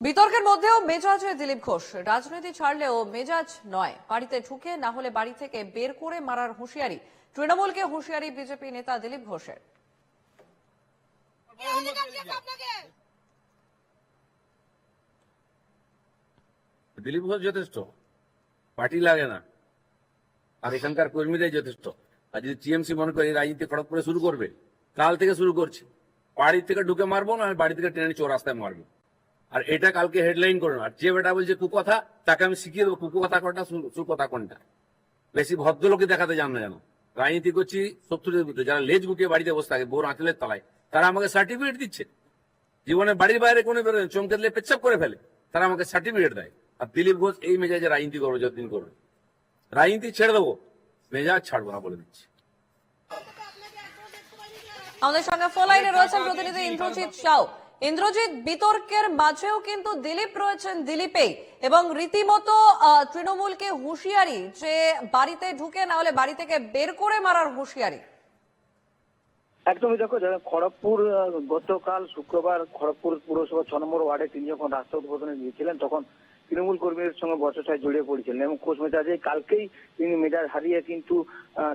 বিতর্কের মধ্যেও মেজাজ হয়ে দিলীপ ঘোষ। রাজনীতি ছাড়লেও মেজাজ নয়। বাড়িতে ঢুকে না হলে বাড়ি থেকে বের করে মারার হুঁশিয়ারি। তৃণমূলকে হুঁশিয়ারি বিজেপি নেতা দিলীপ ঘোষের। দিলীপ ঘোষ যথেষ্ট। পার্টি লাগে না। আর এখানকার কর্মীরাই যথেষ্ট। আর যদি টিএমসি মনে করে রাজনীতি রাজনীতি করে শুরু করবে, কাল থেকে শুরু করছে। বাড়ি থেকে ঢুকে মারবো, না বাড়ি থেকে ট্রেনে চৌরাস্তায় মারবো। আর এটা কালকে হেডলাইন করো। আর যে বেটা বলছে কুকথা তাকে আমি শিখিয়ে দেবো কুকথা কোনটা সুকথা কোনটা। বেশি ভদ্রলোকে দেখাতে যান না যেন। রাজনীতি করছি শত্রুদের বিরুদ্ধে। যারা লেজ গুটিয়ে বাড়িতে বসে থাকে, বোর আঁচলের তলায়, তারা আমাকে সার্টিফিকেট দিচ্ছে। জীবনে বাড়ির বাইরে কোনো বেরোয় চমকে দিলে পেচ্ছাপ করে ফেলে। তারা আমাকে সার্টিফিকেট দেয়। আর দিলীপ ঘোষ এই মেজাজে রাজনীতি করব, যতদিন করবে। রাজনীতি ছেড়ে দেবো। মেজাজ ছাড়বো না বলে দিচ্ছি। আমাদের সঙ্গে ফোন লাইনে রয়েছেন প্রতিনিধি ইন্দ্রজিৎ সাউ। ইন্দ্রজিৎ বিতর্কের মাঝেও কিন্তু দিলীপ রয়েছেন দিলীপেই। এবং রীতিমতো তৃণমূলকে হুঁশিয়ারি যে বাড়িতে ঢুকে না হলে বাড়ি থেকে বের করে মারার হুঁশিয়ারি। একদমই দেখো খড়গপুর গতকাল শুক্রবার খড়গপুর পুরসভা ছ নম্বর ওয়ার্ডে তিনি যখন রাস্তা উদ্বোধনে গিয়েছিলেন, তখন তৃণমূল কর্মীদের সঙ্গে বচসায় জড়িয়ে পড়েছিলেন। এবং খোঁজ মেজাজে কালকেই তিনি মেজাজ হারিয়ে কিন্তু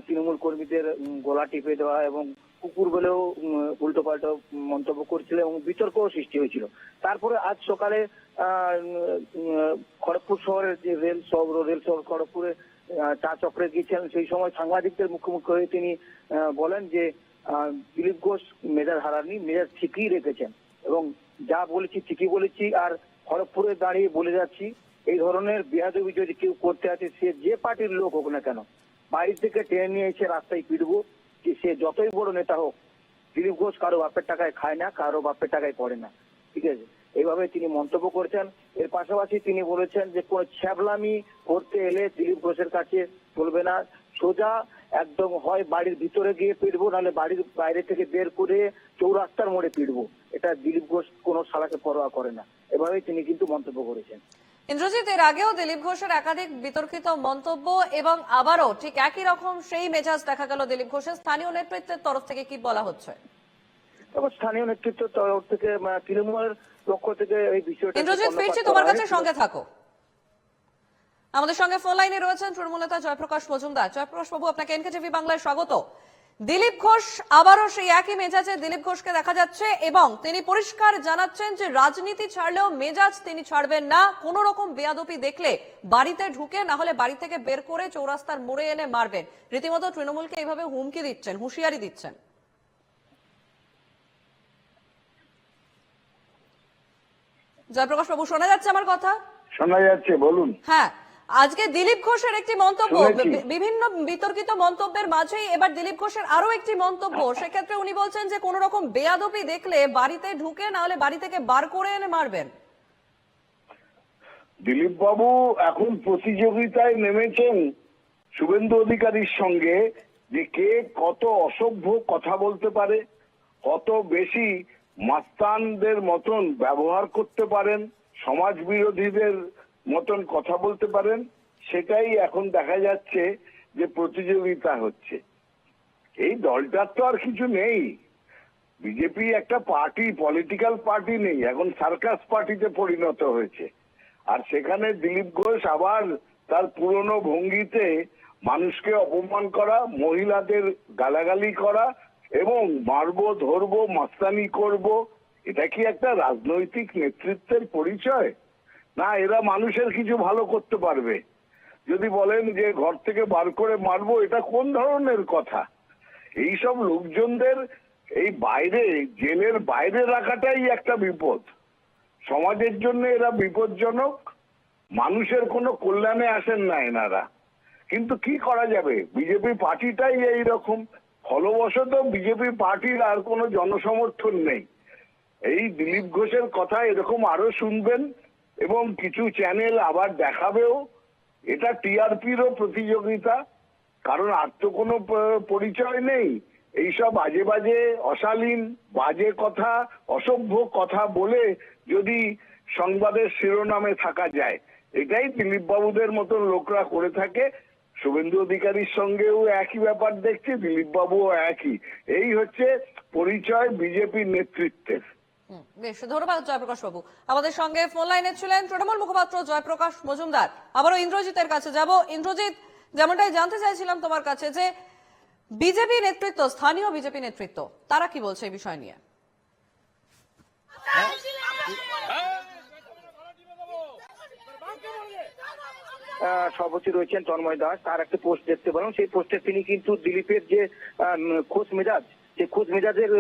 তৃণমূল কর্মীদের গলা টিপে দেওয়া এবং কুকুর বলেও উল্টো পাল্টা মন্তব্য করছিল এবং বিতর্কও সৃষ্টি হয়েছিল। তারপরে আজ সকালে খড়গপুর শহরের যে রেল শহর রেল শহর খড়গপুরে চা চক্রে গিয়েছিলেন, সেই সময় সাংবাদিকদের মুখোমুখি হয়ে তিনি বলেন যে দিলীপ ঘোষ মেজাজ হারাননি, মেজাজ ঠিকই রেখেছেন এবং যা বলেছি ঠিকই বলেছি আর খড়গপুরে দাঁড়িয়ে বলে যাচ্ছি, এই ধরনের বিহাদবি যদি কেউ করতে আছে সে যে পার্টির লোক হোক না কেন, বাড়ি থেকে টেনে নিয়ে এসে রাস্তায় পিটবো সে যতই বড় নেতা হোক, দিলীপ ঘোষ কারও বাপের টাকায় খায় না, কারও বাপের টাকায় পড়ে না। ঠিক আছে? এইভাবে তিনি মন্তব্য করেছেন। এর পাশাপাশি তিনি বলেছেন যে, কোন ছ্যাবলামি করতে এলে দিলীপ ঘোষের কাছে চলবে না। সোজা একদম হয় বাড়ির ভিতরে গিয়ে পিটবো, নাহলে বাড়ির বাইরে থেকে বের করে চৌরাস্তার মোড়ে পিটবো। এটা দিলীপ ঘোষ কোনো সালাকে পরোয়া করে না। এভাবেই তিনি কিন্তু মন্তব্য করেছেন। ইন্দ্রজিৎ এর আগেও দিলীপ ঘোষের একাধিক বিতর্কিত মন্তব্য এবং আবারও ঠিক একই রকম সেই মেজাজ দেখা গেল দিলীপ ঘোষের স্থানীয় নেতৃত্বের তরফ থেকে কি বলা হচ্ছে? স্থানীয় নেতৃত্ব তরফ থেকে তৃণমূলের পক্ষ থেকে এই বিষয়টা ইন্দ্রজিৎ ফিরছি তোমার কাছে সঙ্গে থাকো। আমাদের সঙ্গে ফোন লাইনে রয়েছেন তৃণমূল নেতা জয়প্রকাশ মজুমদার। জয়প্রকাশ বাবু আপনাকে এনকেটিভি বাংলায় স্বাগত। দিলীপ ঘোষ আবারও সেই একই মেজাজে দিলীপ ঘোষকে দেখা যাচ্ছে এবং তিনি পরিষ্কার জানাচ্ছেন যে রাজনীতি ছাড়লেও মেজাজ তিনি ছাড়বেন না। কোন রকম বেয়াদপি দেখলে বাড়িতে ঢুকে না হলে বাড়ি থেকে বের করে চৌরাস্তার মোড়ে এনে মারবেন। রীতিমতো তৃণমূলকে এইভাবে হুমকি দিচ্ছেন হুঁশিয়ারি দিচ্ছেন। জয়প্রকাশ বাবু শোনা যাচ্ছে আমার কথা? শোনা যাচ্ছে বলুন। হ্যাঁ আজকে দিলীপ ঘোষের একটি মন্তব্য বিভিন্ন বিতর্কিত মন্তব্যের মাঝেই এবার দিলীপ ঘোষের আরও একটি মন্তব্য। সেক্ষেত্রে উনি বলছেন যে কোন রকম বেয়াদপি দেখলে বাড়িতে ঢুকে না হলে বাড়ি থেকে বার করে এনে মারবেন। দিলীপ বাবু এখন প্রতিযোগিতায় নেমেছেন শুভেন্দু অধিকারীর সঙ্গে যে কে কত অসভ্য কথা বলতে পারে কত বেশি মাস্তানদের মতন ব্যবহার করতে পারেন সমাজ বিরোধীদের মতন কথা বলতে পারেন, সেটাই এখন দেখা যাচ্ছে যে প্রতিযোগিতা হচ্ছে। এই দলটার তো আর কিছু নেই। বিজেপি একটা পার্টি, পলিটিক্যাল পার্টি নেই, এখন সার্কাস পার্টিতে পরিণত হয়েছে। আর সেখানে দিলীপ ঘোষ আবার তার পুরনো ভঙ্গিতে মানুষকে অপমান করা, মহিলাদের গালাগালি করা এবং মারবো, ধরবো, মাস্তানি করব, এটা কি একটা রাজনৈতিক নেতৃত্বের পরিচয়? না, এরা মানুষের কিছু ভালো করতে পারবে। যদি বলেন যে ঘর থেকে বার করে মারবো, এটা কোন ধরনের কথা? এইসব লোকজনদের এই বাইরে, জেলের বাইরে রাখাটাই একটা বিপদ। সমাজের জন্য এরা বিপজ্জনক, মানুষের কোনো কল্যাণে আসেন না এনারা। কিন্তু কি করা যাবে? বিজেপি পার্টিটাই এই রকম ফলবশত বিজেপি পার্টির আর কোনো জনসমর্থন নেই। এই দিলীপ ঘোষের কথা এরকম আরও শুনবেন। এবং কিছু চ্যানেল আবার দেখাবেও। এটা টিআরপিরও প্রতিযোগিতা, কারণ আর তো কোনো পরিচয় নেই। এইসব আজে বাজে অশালীন, বাজে কথা, অসভ্য কথা বলে যদি সংবাদের শিরোনামে থাকা যায়। এটাই দিলীপ বাবুদের মতন লোকরা করে থাকে। শুভেন্দু অধিকারীর সঙ্গেও একই ব্যাপার দেখছি দিলীপ বাবুও একই। এই হচ্ছে পরিচয় বিজেপির নেতৃত্বের। বেশ, ধন্যবাদ জয়প্রকাশ বাবু। আমাদের সঙ্গে ফোন লাইনে ছিলেন তৃণমূল মুখপাত্র জয়প্রকাশ মজুমদার। আবারও ইন্দ্রজিতের কাছে যাব। ইন্দ্রজিৎ, যেমনটাই জানতে চাইছিলাম তোমার কাছে যে, বিজেপি নেতৃত্ব, স্থানীয় বিজেপি নেতৃত্ব, তারা কি বলছে এই বিষয় নিয়ে? সভাপতি রয়েছেন তন্ময় দাস, তার একটা পোস্ট দেখতে পেলাম। সেই পোস্টে তিনি কিন্তু দিলীপের যে খোশ মেজাজ সেই খোশ মেজাজের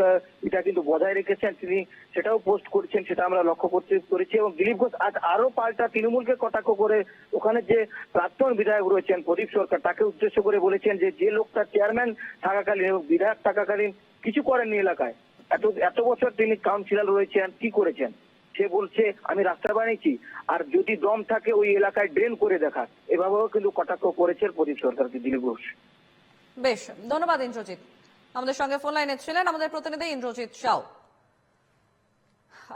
এটা কিন্তু বজায় রেখেছেন তিনি, সেটাও পোস্ট করেছেন, সেটা আমরা লক্ষ্য করতে করেছি। এবং দিলীপ ঘোষ আজ আরও পাল্টা তৃণমূলকে কটাক্ষ করে ওখানে যে প্রাক্তন বিধায়ক রয়েছেন প্রদীপ সরকার, তাকে উদ্দেশ্য করে বলেছেন যে যে লোকটা চেয়ারম্যান থাকাকালীন এবং বিধায়ক থাকাকালীন কিছু করেননি এলাকায়, এত এত বছর তিনি কাউন্সিলর রয়েছেন, কি করেছেন? সে বলছে, আমি রাস্তা বানিয়েছি, আর যদি দম থাকে ওই এলাকায় ড্রেন করে দেখা এভাবেও কিন্তু কটাক্ষ করেছেন প্রদীপ সরকারকে দিলীপ ঘোষ। বেশ, ধন্যবাদ ইন্দ্রজিৎ। আমাদের সঙ্গে ফোন লাইনে ছিলেন আমাদের প্রতিনিধি ইন্দ্রজিৎ সাউ।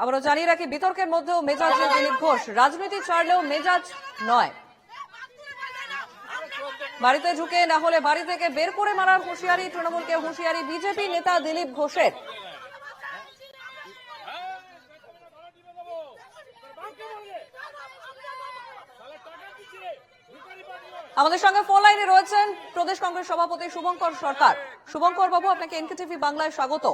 আবারও জানিয়ে রাখি, বিতর্কের মধ্যেও মেজাজ দিলীপ ঘোষ। রাজনীতি ছাড়লেও মেজাজ নয়। বাড়িতে ঢুকে না হলে বাড়ি থেকে বের করে মারার হুঁশিয়ারি তৃণমূলকে হুঁশিয়ারি বিজেপি নেতা দিলীপ ঘোষের। আমাদের সঙ্গে ফোন লাইনে রয়েছেন প্রদেশ কংগ্রেস সভাপতি শুভঙ্কর সরকার। শুভঙ্কর বাবু আপনাকে এনকেটিভি বাংলায় স্বাগত।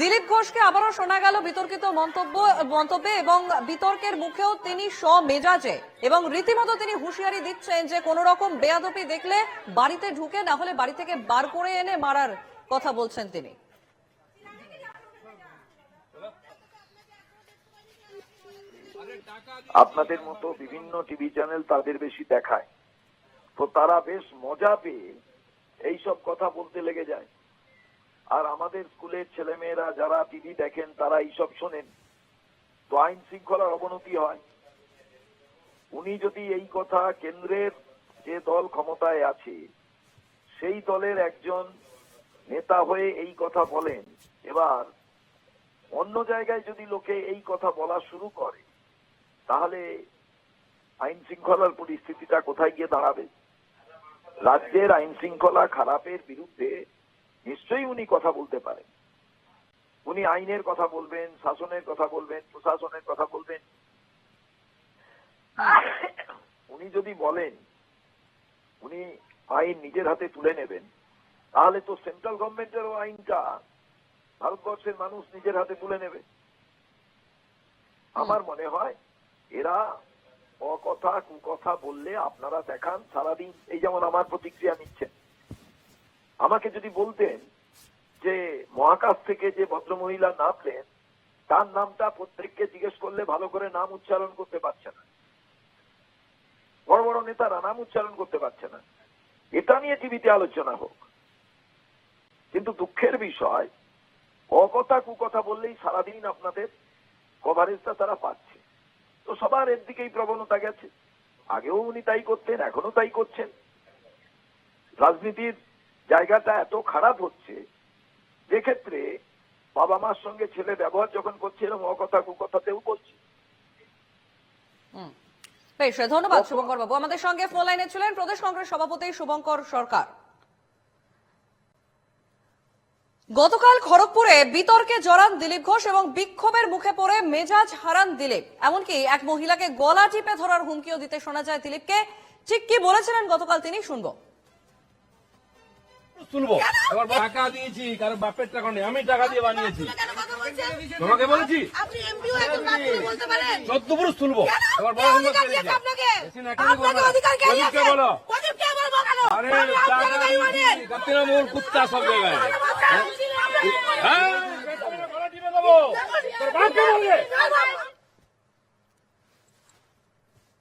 দিলীপ ঘোষকে আবারও শোনা গেল বিতর্কিত মন্তব্য মন্তব্যে এবং বিতর্কের মুখেও তিনি স্বমেজাজে এবং রীতিমতো তিনি হুঁশিয়ারি দিচ্ছেন যে কোন রকম বেয়াদপি দেখলে বাড়িতে ঢুকে না হলে বাড়ি থেকে বার করে এনে মারার কথা বলছেন তিনি। আপনাদের মতো বিভিন্ন টিভি চ্যানেল তাদের বেশি দেখায়। তো তারা বেশ মজা পেয়ে এইসব কথা বলতে লেগে যায়। আর আমাদের স্কুলের ছেলেমেয়েরা যারা টিভি দেখেন, তারা এইসব শোনেন। তো আইন শৃঙ্খলার অবনতি হয়। উনি যদি এই কথা কেন্দ্রের যে দল ক্ষমতায় আছে, সেই দলের একজন নেতা হয়ে এই কথা বলেন, এবার অন্য জায়গায় যদি লোকে এই কথা বলা শুরু করে, তাহলে আইন শৃঙ্খলার পরিস্থিতিটা কোথায় গিয়ে দাঁড়াবে? রাজ্যের আইন শৃঙ্খলা খারাপের বিরুদ্ধে নিশ্চয়ই উনি কথা বলতে পারেন। উনি আইনের কথা বলবেন, শাসনের কথা বলবেন, প্রশাসনের কথা বলবেন। উনি যদি বলেন, উনি আইন নিজের হাতে তুলে নেবেন, তাহলে তো সেন্ট্রাল গভর্নমেন্টেরও আইনটা ভারতবর্ষের মানুষ নিজের হাতে তুলে নেবে। আমার মনে হয় এরা অকথা কুকথা বললে আপনারা দেখান, সারাদিন এই যেমন আমার প্রতিক্রিয়া নিচ্ছেন। আমাকে যদি বলতেন যে মহাকাশ থেকে যে ভদ্রমহিলা নামলেন, তার নামটা প্রত্যেককে জিজ্ঞেস করলে ভালো করে নাম উচ্চারণ করতে পারছে না। বড় বড় নেতারা নাম উচ্চারণ করতে পারছে না। এটা নিয়ে টিভিতে আলোচনা হোক। কিন্তু দুঃখের বিষয়, অকথা কুকথা বললেই সারাদিন আপনাদের কভারেজটা তারা পাচ্ছে। তো সবার এর দিকেই প্রবণতা গেছে। আগেও উনি তাই করতেন এখনও তাই করছেন। রাজনীতির জায়গাটা এত খারাপ হচ্ছে যে ক্ষেত্রে বাবা মার সঙ্গে ছেলে ব্যবহার যখন করছে এরকম অকথা কুকথাতেও বলছে। হুম। বেশ ধন্যবাদ শুভঙ্কর বাবু। আমাদের সঙ্গে ফোন লাইনে ছিলেন প্রদেশ কংগ্রেস সভাপতি শুভঙ্কর সরকার। গতকাল খড়গপুরে বিতর্কে জড়ান দিলীপ ঘোষ এবং বিক্ষোভের মুখে পড়ে মেজাজ হারান দিলীপ। এমনকি এক মহিলাকে গলা টিপে ধরার হুমকিও দিতে শোনা যায় দিলীপকে। ঠিক কি বলেছিলেন গতকাল তিনি শুনব। তুলবো। এবার টাকা দিয়েছি কারণ বাপের টাকা নেই। আমি টাকা দিয়ে বানিয়েছি। তোমাকে বলেছি? আপনি এমপিও একজন আপনি বলতে পারেন। চোদ্দ পুরুষ তুলবো। এবার বলো আরে। তৃণমূল কুত্তা সব জায়গায়। হ্যাঁ